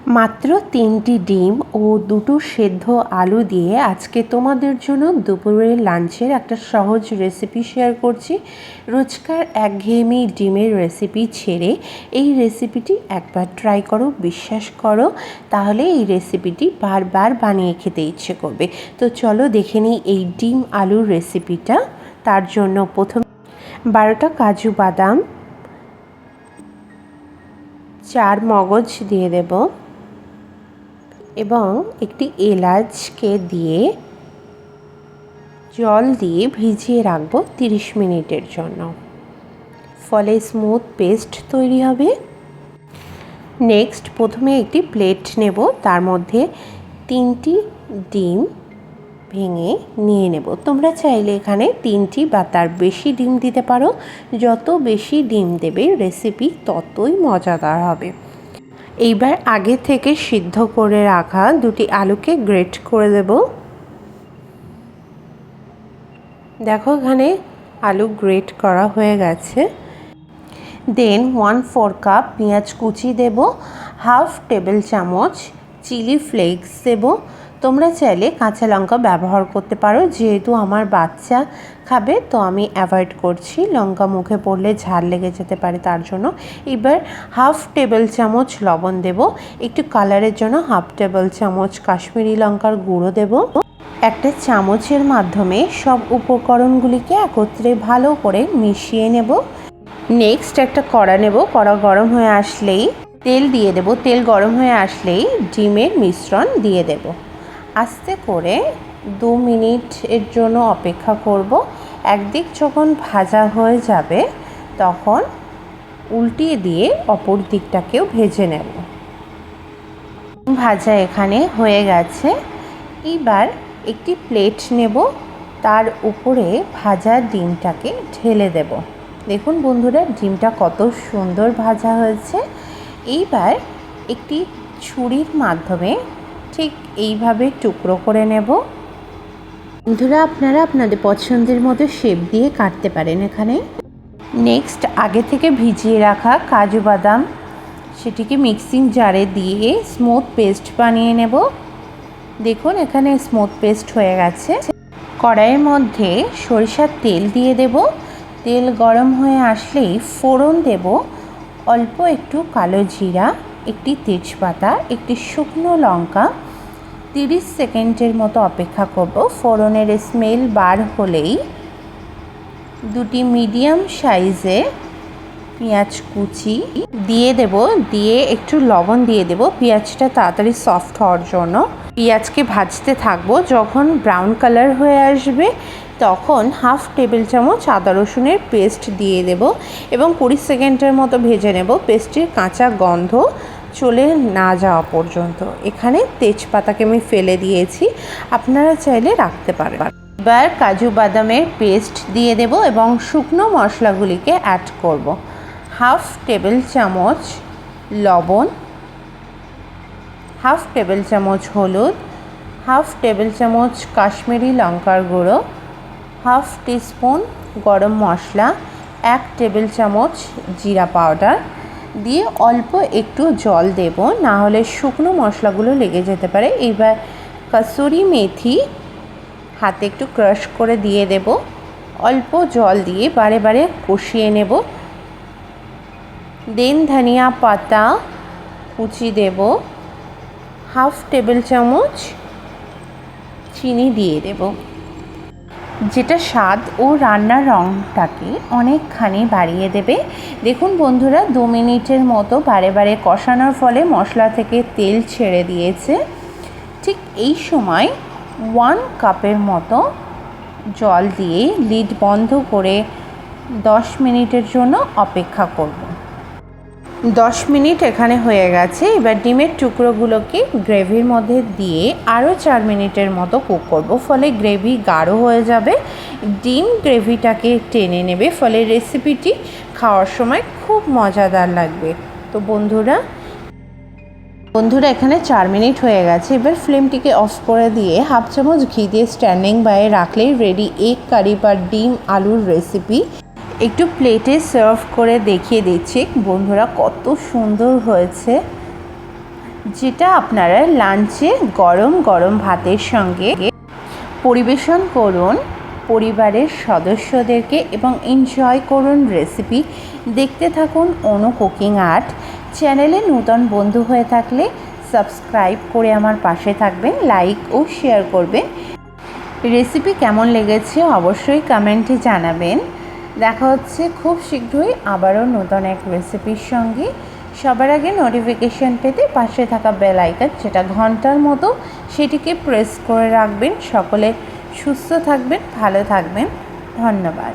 মাত্র তিনটি ডিম ও দুটো সেদ্ধ আলু দিয়ে আজকে তোমাদের জন্য দুপুরের লাঞ্চের একটা সহজ রেসিপি শেয়ার করছি। রোজকার একঘেয়েমি ডিমের রেসিপি ছেড়ে এই রেসিপিটি একবার ট্রাই করো, বিশ্বাস করো, তাহলে এই রেসিপিটি বারবার বানিয়ে খেতে ইচ্ছে করবে। তো চলো দেখে নিই এই ডিম আলুর রেসিপিটা তার জন্য প্রথম বারোটা কাজু বাদাম, চার মগজ দিয়ে দেব। এবং একটি এলাচকে দিয়ে জল দিয়ে ভিজিয়ে রাখব তিরিশ মিনিটের জন্য। ফলে স্মুথ পেস্ট তৈরি হবে। নেক্সট প্রথমে একটি প্লেট নেব, তার মধ্যে তিনটি ডিম ভেঙে নিয়ে নেব। তোমরা চাইলে এখানে তিনটি বা তার বেশি ডিম দিতে পারো। যত বেশি ডিম দেবে রেসিপি ততই মজাদার হবে। এইবার আগে থেকে সিদ্ধ করে রাখা দুটি আলুকে গ্রেট করে দেব। দেখো এখানে আলু গ্রেট করা হয়ে গেছে। দেন ওয়ান ফোর কাপ পেঁয়াজ কুচি দেব, হাফ টেবিল চামচ চিলি ফ্লেক্স দেব তোমরা চাইলে কাঁচা লঙ্কা ব্যবহার করতে পারো। যেহেতু আমার বাচ্চা খাবে, তো আমি অ্যাভয়েড করছি। লঙ্কা মুখে পড়লে ঝাল লেগে যেতে পারে তার জন্য। এবার হাফ টেবিল চামচ লবণ দেব। একটু কালারের জন্য হাফ টেবিল চামচ কাশ্মীরি লঙ্কার গুঁড়ো দেব। একটা চামচের মাধ্যমে সব উপকরণগুলিকে একত্রে ভালো করে মিশিয়ে নেব। নেক্সট একটা কড়া নেব। কড়া গরম হয়ে আসলেই তেল দিয়ে দেব। তেল গরম হয়ে আসলেই ডিমের মিশ্রণ দিয়ে দেব। আস্তে করে দু মিনিট এর জন্য অপেক্ষা করব। একদিক যখন ভাজা হয়ে যাবে, তখন উল্টিয়ে দিয়ে অপর দিকটাকেও ভেজে নেব। ভাজা এখানে হয়ে গেছে। এবার একটি প্লেট নেব, তার উপরে ভাজা ডিমটাকে ঢেলে দেব। দেখুন বন্ধুরা, ডিমটা কত সুন্দর ভাজা হয়েছে। এইবার একটি ছুরির মাধ্যমে ঠিক এইভাবে টুকরো করে নেব। বন্ধুরা, আপনারা আপনাদের পছন্দের মতো শেপ দিয়ে কাটতে পারেন এখানে। নেক্সট আগে থেকে ভিজিয়ে রাখা কাজু বাদাম, সেটিকে মিক্সিং জারে দিয়ে স্মুথ পেস্ট বানিয়ে নেব। দেখুন, এখানে স্মুথ পেস্ট হয়ে গেছে। কড়াইয়ের মধ্যে সরিষার তেল দিয়ে দেব। তেল গরম হয়ে আসলেই ফোড়ন দেব। অল্প একটু কালো জিরা, একটি তেজপাতা, একটি শুকনো লঙ্কা তিরিশ সেকেন্ডের মতো অপেক্ষা করব। ফোড়নের স্মেল বার হলেই দুটি মিডিয়াম সাইজে পেঁয়াজ কুচি দিয়ে দেব, দিয়ে একটু লবণ দিয়ে দেব। পেঁয়াজটা তাড়াতাড়ি সফট হওয়ার জন্য। পেঁয়াজকে ভাজতে থাকব। যখন ব্রাউন কালার হয়ে আসবে, তখন হাফ টেবিল চামচ আদা রসুনের পেস্ট দিয়ে দেব এবং কুড়ি সেকেন্ডের মতো ভেজে নেব। পেস্টের কাঁচা গন্ধ চলে না যাওয়া পর্যন্ত। এখানে তেজপাতাকে আমি ফেলে দিয়েছি। আপনারা চাইলে রাখতে পারেন। এবার কাজু বাদামের পেস্ট দিয়ে দেব এবং শুকনো মশলাগুলিকে অ্যাড করব। হাফ টেবিল চামচ লবণ, হাফ টেবিল চামচ হলুদ, হাফ টেবিল চামচ কাশ্মীরি লঙ্কার গুঁড়ো, হাফ টিস্পুন গরম মশলা, এক টেবিল চামচ জিরা পাউডার দিয়ে অল্প একটু জল দেব না হলে শুকনো মশলাগুলো লেগে যেতে পারে। এবার কসুরি মেথি হাতে একটু ক্রাশ করে দিয়ে দেব। অল্প জল দিয়ে বারে বারে কষিয়ে নেব। দেন ধনিয়া পাতা কুচি দেব। হাফ টেবিল চামচ চিনি দিয়ে দেব। যেটা স্বাদ ও রান্নার রঙটাকে অনেকখানি বাড়িয়ে দেবে। দেখুন বন্ধুরা, দু মিনিটের মতো বারে বারে কষানোর ফলে মশলা থেকে তেল ছেড়ে দিয়েছে। ঠিক এই সময় ওয়ান কাপের মতো জল দিয়ে লিড বন্ধ করে দশ মিনিটের জন্য অপেক্ষা করব। দশ মিনিট এখানে হয়ে গেছে। এবার ডিমের টুকরোগুলোকে গ্রেভির মধ্যে দিয়ে আরও চার মিনিটের মতো কুক করব। ফলে গ্রেভি গাঢ় হয়ে যাবে। ডিম গ্রেভিটাকে টেনে নেবে। ফলে রেসিপিটি খাওয়ার সময় খুব মজাদার লাগবে। তো বন্ধুরা বন্ধুরা, এখানে চার মিনিট হয়ে গেছে। এবার ফ্লেমটিকে অফ করে দিয়ে হাফ চামচ ঘি দিয়ে স্ট্যান্ডিং বাইয়ে রাখলেই রেডি এগ কারি বা ডিম আলুর রেসিপি। একটু প্লেটে সার্ভ করে দেখিয়ে দিচ্ছি। বন্ধুরা, কত সুন্দর হয়েছে। যেটা আপনারা লাঞ্চে গরম গরম ভাতের সঙ্গে পরিবেশন করুন, পরিবারের সদস্যদেরকে এবং এনজয় করুন রেসিপি দেখতে থাকুন অনু কুকিং আর্ট চ্যানেলে নূতন বন্ধু হয়ে থাকলে সাবস্ক্রাইব করে আমার পাশে থাকবেন লাইক ও শেয়ার করবেন। রেসিপি কেমন লেগেছে অবশ্যই কমেন্টে জানাবেন। দেখা হচ্ছে খুব শীঘ্রই আবারও নতুন এক রেসিপির সঙ্গে। সবার আগে নোটিফিকেশান পেতে পাশে থাকা বেল আইকন যেটা ঘণ্টার মতো সেটিকে প্রেস করে রাখবেন। সকলে সুস্থ থাকবেন, ভালো থাকবেন। ধন্যবাদ।